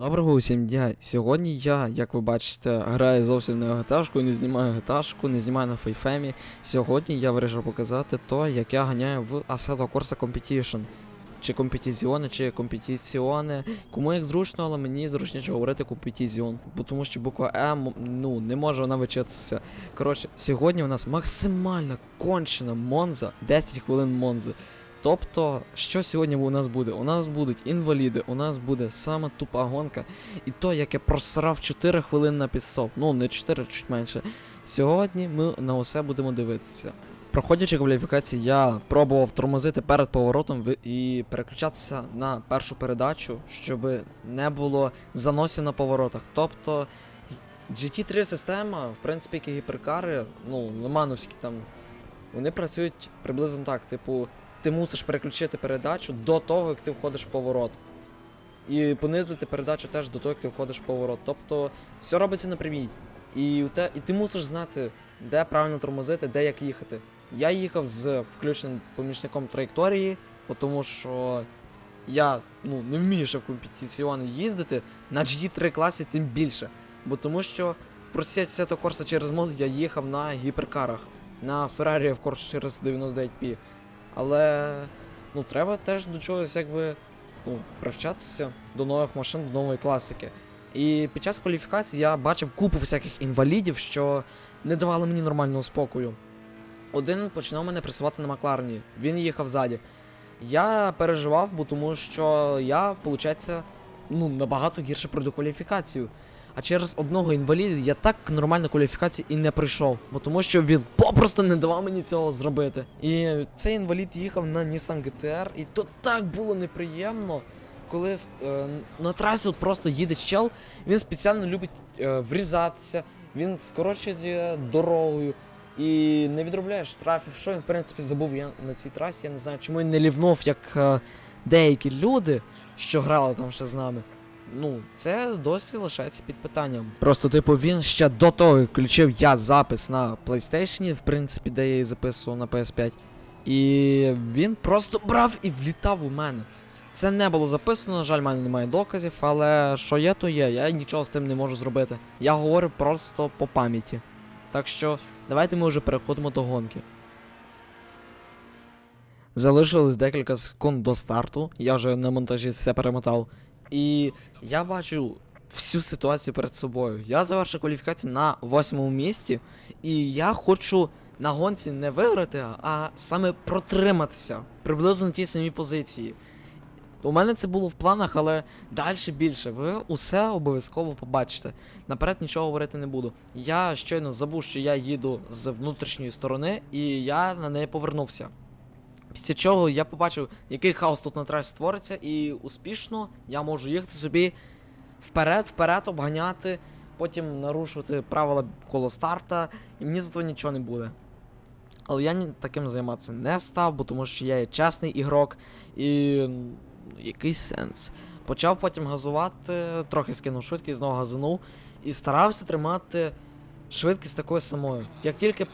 Доброго усім дня. Сьогодні я, як ви бачите, граю зовсім не гаташку, не знімаю гаташку, не знімаю на фейфемі. Сьогодні я вирішив показати то, як я ганяю в Assetto Corsa Competition. Чи компетіціони, чи компетіціони. Кому як зручно, але мені зручніше говорити компетіціон. Бо тому що буква м- ну, не може вона вичитися. Коротше, сьогодні у нас максимально кончена Монза, 10 хвилин Монзи. Тобто, що сьогодні у нас буде? У нас будуть інваліди, у нас буде саме тупа гонка. І то, як я просрав 4 хвилини на підстоп. Ну, не 4, чуть менше. Сьогодні ми на усе будемо дивитися. Проходячи кваліфікації, я пробував тормозити перед поворотом і переключатися на першу передачу, щоб не було заносів на поворотах. Тобто GT3 система, в принципі, як і гіперкари, ну, лимановські там, вони працюють приблизно так, типу, ти мусиш переключити передачу до того, як ти входиш в поворот. І понизити передачу теж до того, як ти входиш в поворот. Тобто все робиться напрямій. І, те, і ти мусиш знати, де правильно тормозити, де як їхати. Я їхав з включеним помічником траєкторії, тому що я ну, не вмію ще в компетиціони їздити, на GT3 класі тим більше. Бо тому що в Сето Корса через мод я їхав на гіперкарах, на Ferrari of course через 99P. Але ну, треба теж до чогось якби ну, привчатися до нових машин, до нової класики. І під час кваліфікації я бачив купу всяких інвалідів, що не давали мені нормального спокою. Один починав мене пресувати на Макларені, він їхав ззаді. Я переживав, бо тому що я, виходить, ну, набагато гірше пройду кваліфікацію. А через одного інваліда я так нормально кваліфікації і не пройшов, бо тому що він попросту не давав мені цього зробити. І цей інвалід їхав на Nissan GTR, і то так було неприємно, коли е, на трасі от просто їде чел, він спеціально любить е, врізатися, він скорочує дорогою і не відробляє штрафів. Що він в принципі забув я на цій трасі, я не знаю, чому він не лівнув, як е, деякі люди, що грали там ще з нами. Ну, це досі лишається під питанням. Просто, типу, він ще до того включив я запис на PlayStation, в принципі, де я її записував на PS5. І він просто брав і влітав у мене. Це не було записано, на жаль, в мене немає доказів, але що є, то є. Я нічого з тим не можу зробити. Я говорю просто по пам'яті. Так що, давайте ми вже переходимо до гонки. Залишилось декілька секунд до старту. Я вже на монтажі все перемотав. І я бачу всю ситуацію перед собою. Я завершив кваліфікацію на восьмому місці, і я хочу на гонці не виграти, а саме протриматися приблизно на тій самій позиції. У мене це було в планах, але далі більше. Ви усе обов'язково побачите. Наперед нічого говорити не буду. Я щойно забув, що я їду з внутрішньої сторони, і я на неї повернувся. Після чого я побачив, який хаос тут на трасі створиться, і успішно я можу їхати собі вперед, вперед, обганяти, потім нарушувати правила коло старта, і мені за то нічого не буде. Але я таким займатися не став, бо тому що я є чесний ігрок, і який сенс. Почав потім газувати, трохи скинув швидкість, знову газанув, і старався тримати швидкість такою самою. Як тільки е,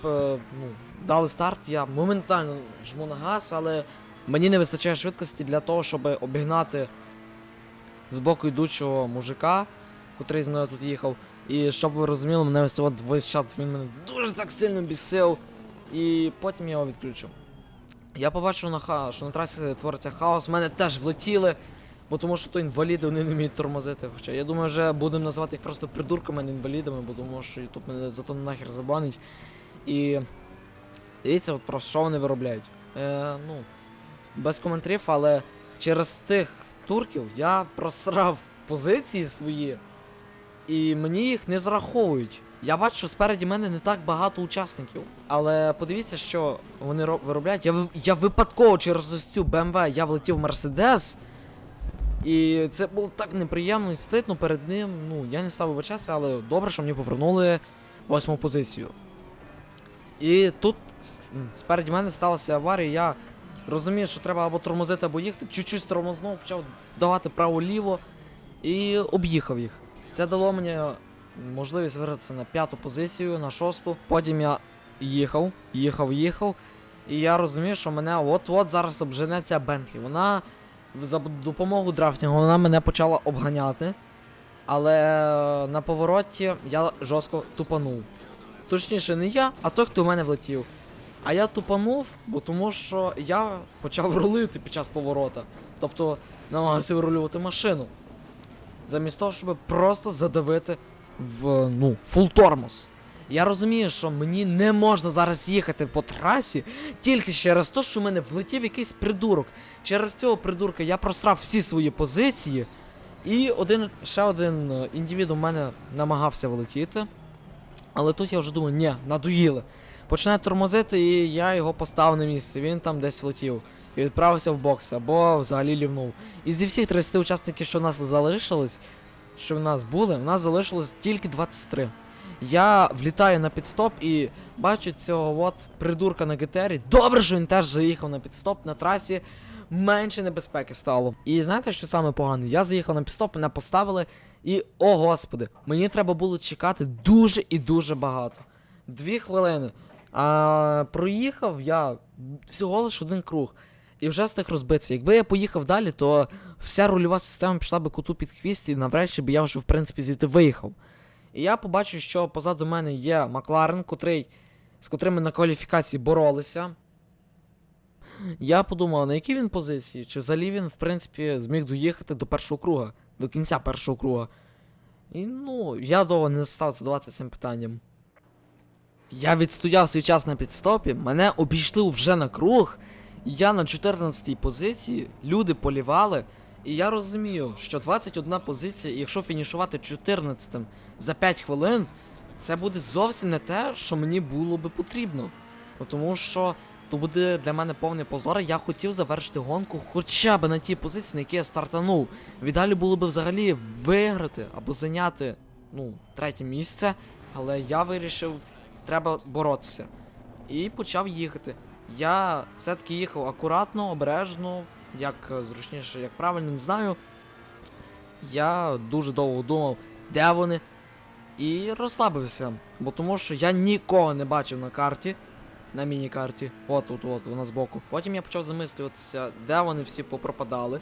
ну, дали старт, я моментально жму на газ, але мені не вистачає швидкості для того, щоб обігнати з боку йдучого мужика, котрий з мною тут їхав. І щоб ви розуміли, мене ось от весь чат він мене дуже так сильно бісив. І потім я його відключу. Я побачив, що на трасі твориться хаос, мене теж влетіли, бо тому що то інваліди вони не вміють тормозити. Хоча я думаю, вже будемо називати їх просто придурками, не інвалідами, бо тому що YouTube мене за то нахер забанить. І дивіться, от про що вони виробляють. Е, ну, без коментарів, але через тих турків я просрав позиції свої, і мені їх не зараховують. Я бачу, що спереді мене не так багато учасників. Але подивіться, що вони ро- виробляють. Я, я випадково через ось цю BMW я влетів в Мерседес. І це було так неприємно і стидно перед ним. Ну, я не став вибачатися, але добре, що мені повернули восьму позицію. І тут спереді мене сталася аварія, я розумію, що треба або тормозити, або їхати. Чуть-чуть тормознув, почав давати право-ліво і об'їхав їх. Це дало мені можливість вирватися на п'яту позицію, на шосту. Потім я їхав, їхав, їхав. І я розумію, що мене от-от зараз обжене ця Бентлі. Вона за допомогою драфтингу вона мене почала обганяти. Але на повороті я жорстко тупанув. Точніше, не я, а той, хто в мене влетів. А я тупанув, бо тому що я почав рулити під час поворота. Тобто намагався вирулювати машину. Замість того, щоб просто задавити в ну, фул тормоз. Я розумію, що мені не можна зараз їхати по трасі тільки через те, що в мене влетів якийсь придурок. Через цього придурка я просрав всі свої позиції. І один ще один е, індивід у мене намагався влетіти. Але тут я вже думаю, ні, надоїли. Починає тормозити, і я його поставив на місце. Він там десь влетів. І відправився в бокс або взагалі лівнув. І зі всіх 30 учасників, що в нас залишились, що в нас були, в нас залишилось тільки 23. Я влітаю на підстоп і бачу цього от придурка на ГТРі. Добре, що він теж заїхав на підстоп на трасі. Менше небезпеки стало. І знаєте, що саме погане? Я заїхав на підстоп, мене поставили, і о господи, мені треба було чекати дуже і дуже багато. Дві хвилини. А проїхав я всього лише один круг. І вже встиг розбитися. Якби я поїхав далі, то вся рульова система пішла би коту під хвіст, і навряд чи б я вже в принципі звідти виїхав. І я побачив, що позаду мене є Макларен, котрий, з котрим ми на кваліфікації боролися. Я подумав, на якій він позиції, чи взагалі він, в принципі, зміг доїхати до першого круга, до кінця першого круга. І ну, я довго не став задаватися цим питанням. Я відстояв свій час на підстопі, мене обійшли вже на круг, і я на 14-й позиції, люди полівали, і я розумію, що 21 позиція, якщо фінішувати 14-м за 5 хвилин, це буде зовсім не те, що мені було би потрібно. Тому що то буде для мене повний позор. Я хотів завершити гонку хоча б на тій позиції, на якій я стартанув. Віддалі було б взагалі виграти або зайняти ну, третє місце, але я вирішив, треба боротися. І почав їхати. Я все-таки їхав акуратно, обережно, як е, зручніше, як правильно, не знаю. Я дуже довго думав, де вони. І розслабився. Бо тому що я нікого не бачив на карті. На міні-карті. От, от, от, вона збоку. Потім я почав замислюватися, де вони всі попропадали.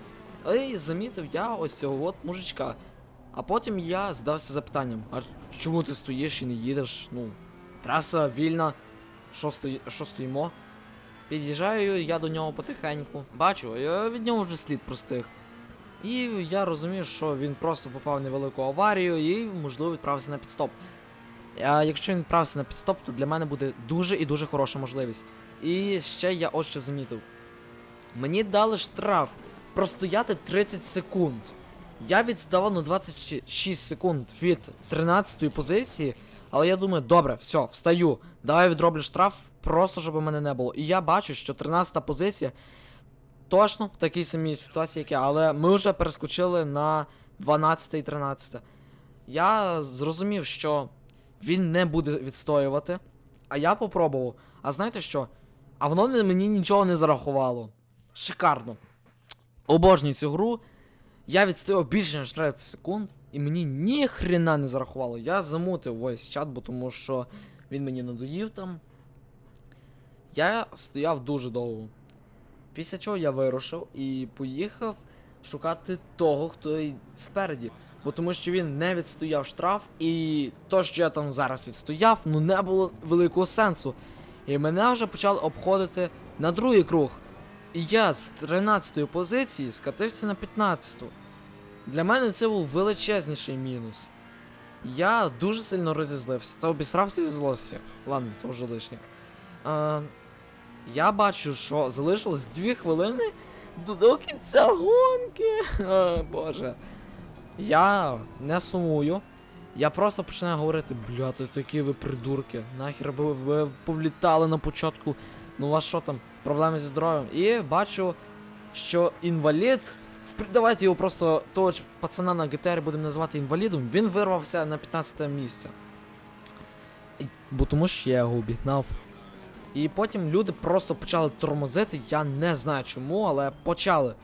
І замітив я ось цього от мужичка. А потім я здався запитанням: а чому ти стоїш і не їдеш? Ну, траса вільна. Що, стої... що стоїмо? Під'їжджаю я до нього потихеньку. Бачу, я від нього вже слід простих. І я розумію, що він просто попав в невелику аварію і, можливо, відправився на підстоп. А якщо він відправився на підстоп, то для мене буде дуже і дуже хороша можливість. І ще я ось що замітив. Мені дали штраф простояти 30 секунд. Я відставав на 26 секунд від 13-ї позиції, але я думаю, добре, все, встаю. Давай відроблю штраф, просто щоб мене не було. І я бачу, що 13-та позиція точно в такій самій ситуації, як я, але ми вже перескочили на 12 і 13. Я зрозумів, що він не буде відстоювати, а я попробував. А знаєте що? А воно мені нічого не зарахувало. Шикарно. Обожнюю цю гру. Я відстояв більше ніж 30 секунд, і мені ні хрена не зарахувало. Я замутив ось чат, бо тому що він мені надоїв там. Я стояв дуже довго. Після чого я вирушив і поїхав шукати того, хто спереді. Бо тому що він не відстояв штраф, і то, що я там зараз відстояв, ну не було великого сенсу. І мене вже почали обходити на другий круг. І я з 13-ї позиції скатився на 15-ту. Для мене це був величезніший мінус. Я дуже сильно розізлився та обісрався від злості. Ладно, то вже лишнє. А, я бачу, що залишилось 2 хвилини до, кінця гонки. О, Боже. Я не сумую. Я просто починаю говорити, бля, ти такі ви придурки. Нахер би ви повлітали на початку. Ну у вас що там, проблеми зі здоров'ям? І бачу, що інвалід. Давайте його просто того пацана на ГТР будемо називати інвалідом. Він вирвався на 15 місце. Бо тому що я його обігнав. І потім люди просто почали тормозити. Я не знаю чому, але почали.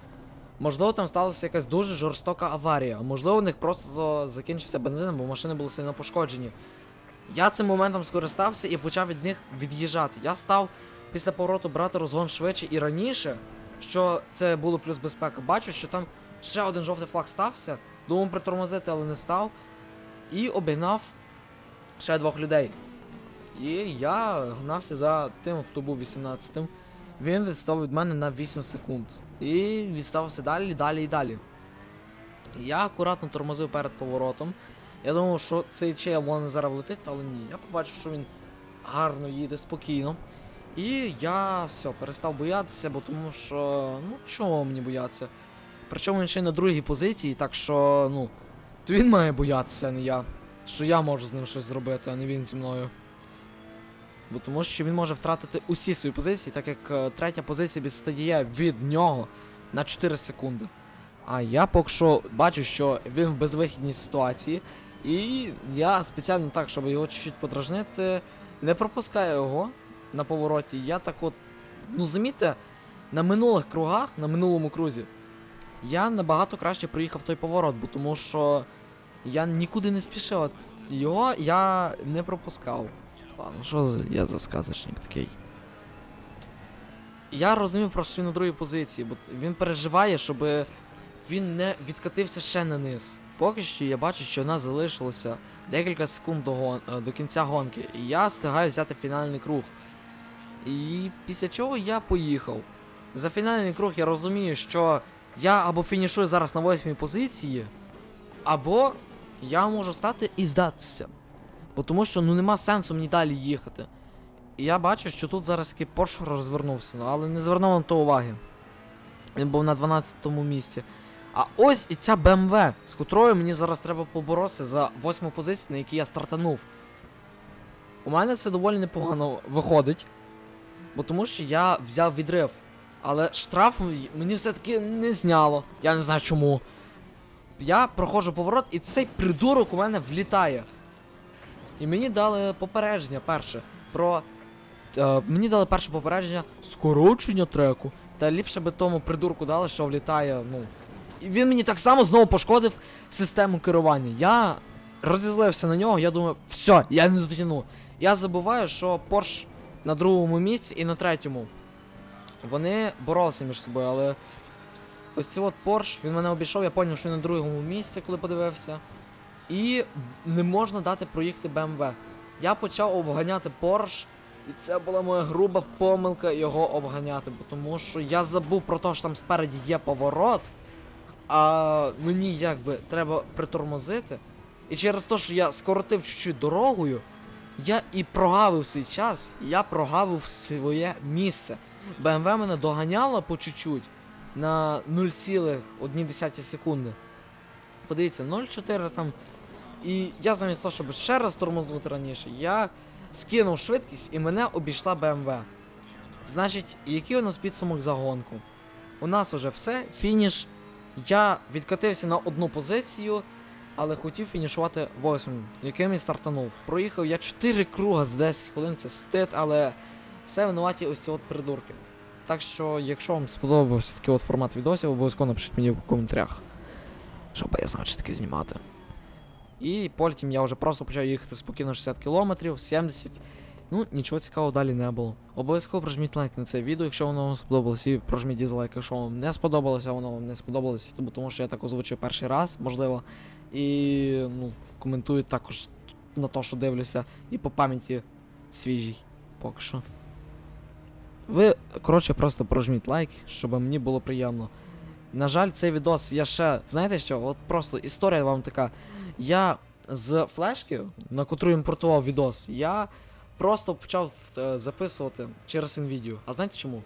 Можливо, там сталася якась дуже жорстока аварія, можливо, у них просто закінчився бензин, бо машини були сильно пошкоджені. Я цим моментом скористався і почав від них від'їжджати. Я став після повороту брати розгон швидше і раніше, що це було плюс безпека. Бачу, що там ще один жовтий флаг стався. Думав притормозити, але не став. І обігнав ще двох людей. І я гнався за тим, хто був 18-тим. Він відстав від мене на 8 секунд. І відстався далі, далі і далі. Я акуратно тормозив перед поворотом. Я думав, що цей чел вон зараз влетить, але ні. Я побачив, що він гарно їде спокійно. І я все, перестав боятися, бо тому що. Ну, чого мені боятися? Причому він ще й на другій позиції, так що, ну, то він має боятися, а не я. Що я можу з ним щось зробити, а не він зі мною. Бо тому що він може втратити усі свої позиції, так як е, третя позиція відстає від нього на 4 секунди. А я поки що бачу, що він в безвихідній ситуації. І я спеціально так, щоб його чуть-чуть подражнити, не пропускаю його на повороті. Я так от, ну замітьте, на минулих кругах, на минулому крузі, я набагато краще проїхав той поворот, бо тому що я нікуди не спішив. Його я не пропускав. Ладно, що за- я за сказочник такий? Я розумів просто, що він на другій позиції, бо він переживає, щоб він не відкатився ще на низ. Поки що я бачу, що в нас залишилося декілька секунд до, гон... е, до кінця гонки, і я встигаю взяти фінальний круг. І після чого я поїхав. За фінальний круг я розумію, що я або фінішую зараз на восьмій позиції, або я можу стати і здатися. Бо тому що ну нема сенсу мені далі їхати. І я бачу, що тут зараз такий Porsche розвернувся, ну, але не звернув на то уваги. Він був на 12-му місці. А ось і ця BMW, з котрою мені зараз треба поборотися за восьму позицію, на якій я стартанув. У мене це доволі непогано виходить. Бо тому що я взяв відрив. Але штраф мені все-таки не зняло. Я не знаю чому. Я проходжу поворот, і цей придурок у мене влітає. І мені дали попередження перше про. Е, мені дали перше попередження скорочення треку. Та ліпше би тому придурку дали, що влітає, ну. І він мені так само знову пошкодив систему керування. Я розізлився на нього, я думаю, все, я не дотягну. Я забуваю, що Porsche на другому місці і на третьому. Вони боролися між собою, але ось цей от Porsche, він мене обійшов, я зрозумів, що він на другому місці, коли подивився. І не можна дати проїхати BMW. Я почав обганяти Porsche, і це була моя груба помилка його обганяти, тому що я забув про те, що там спереді є поворот, а мені якби треба притормозити. І через те, що я скоротив чуть-чуть дорогою, я і прогавив свій час, я прогавив своє місце. BMW мене доганяла по чуть-чуть на 0,1 секунди. Подивіться, 0,4 там. І я замість того, щоб ще раз тормознути раніше, я скинув швидкість і мене обійшла BMW. Значить, який у нас підсумок за гонку? У нас уже все, фініш. Я відкатився на одну позицію, але хотів фінішувати восьмим, яким і стартанув. Проїхав я 4 круга з 10 хвилин, це стид, але все винуваті ось ці от придурки. Так що, якщо вам сподобався такий от формат відосів, обов'язково напишіть мені в коментарях, щоб я знав, що таке знімати. І потім я вже просто почав їхати спокійно 60 км, 70. Ну, нічого цікавого далі не було. Обов'язково прожміть лайк на це відео, якщо воно вам сподобалось, і прожміть дізлайк, якщо вам не сподобалося, воно вам не сподобалося, тому що я так озвучив перший раз, можливо. І ну, коментую також на те, що дивлюся, і по пам'яті свіжій поки що. Ви, коротше, просто прожміть лайк, щоб мені було приємно. На жаль, цей відос я ще. Знаєте що? От просто історія вам така. Я з флешки, на котру імпортував відос, я просто почав е, записувати через NVIDIA. А знаєте чому?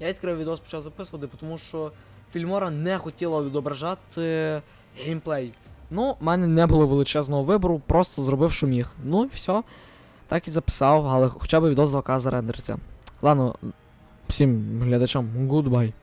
Я відкрив відос, почав записувати, тому що Фільмора не хотіла відображати геймплей. Ну, в мене не було величезного вибору, просто зробив, що міг. Ну і все. Так і записав, але хоча б відос 2К зарендериться. Ладно, всім глядачам, goodbye.